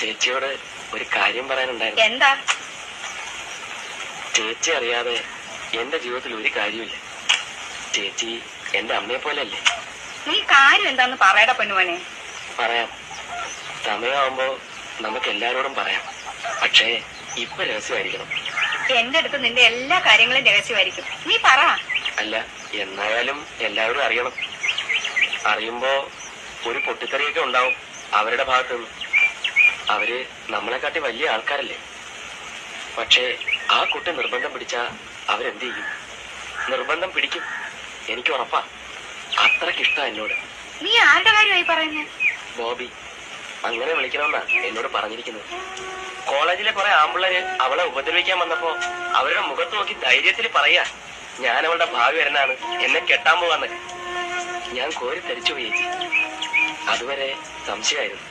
ചേച്ചിയോട് ഒരു കാര്യം പറയാനുണ്ടായിരുന്നു. എന്താ? ചേച്ചി അറിയാതെ എന്റെ ജീവിതത്തിൽ ഒരു കാര്യമില്ല ചേച്ചി എന്റെ അമ്മയെ പോലെയല്ലേ? നീ കാര്യം എന്താന്ന് പറയടാ പെണ്ണുമോനെ പറയാം. സമയമാകുമ്പോ നമുക്ക് എല്ലാരോടും പറയാം. പക്ഷേ ഇപ്പൊ രഹസ്യമായിരിക്കണം. എന്റെ അടുത്ത് നിന്റെ എല്ലാ കാര്യങ്ങളും രഹസ്യമായിരിക്കും. നീ പറ. അല്ല എന്നായാലും എല്ലാവരും അറിയണം. അറിയുമ്പോ ഒരു പൊട്ടിത്തെറിയൊക്കെ ഉണ്ടാവും അവരുടെ ഭാഗത്ത് നിന്ന് അവർ നമ്മളെക്കാട്ടി വലിയ ആൾക്കാരല്ലേ? പക്ഷേ ആ കുട്ടി നിർബന്ധം പിടിച്ച അവരെന്ത് ചെയ്യും? നിർബന്ധം പിടിക്കും. എനിക്ക് ഉറപ്പാ. അത്രയ്ക്ക് അത്രക്കിഷ്ട എന്നോട്. നീ ആരുടെ കാര്യമായി പറയുന്നു? ബോബി അങ്ങനെ വിളിക്കണമെന്നാ എന്നോട് പറഞ്ഞിരിക്കുന്നത്. കോളേജിലെ കുറെ ആമ്പിള്ളേര് അവളെ ഉപദ്രവിക്കാൻ വന്നപ്പോ അവരുടെ മുഖത്ത് നോക്കി ധൈര്യത്തിൽ പറയാ ഞാൻ അവളുടെ ഭാവി വരനാണ് എന്നെ കെട്ടാൻ പോവാന്ന്. ഞാൻ കോരി തരിച്ചു പോയി അതുവരെ സംശയമായിരുന്നു.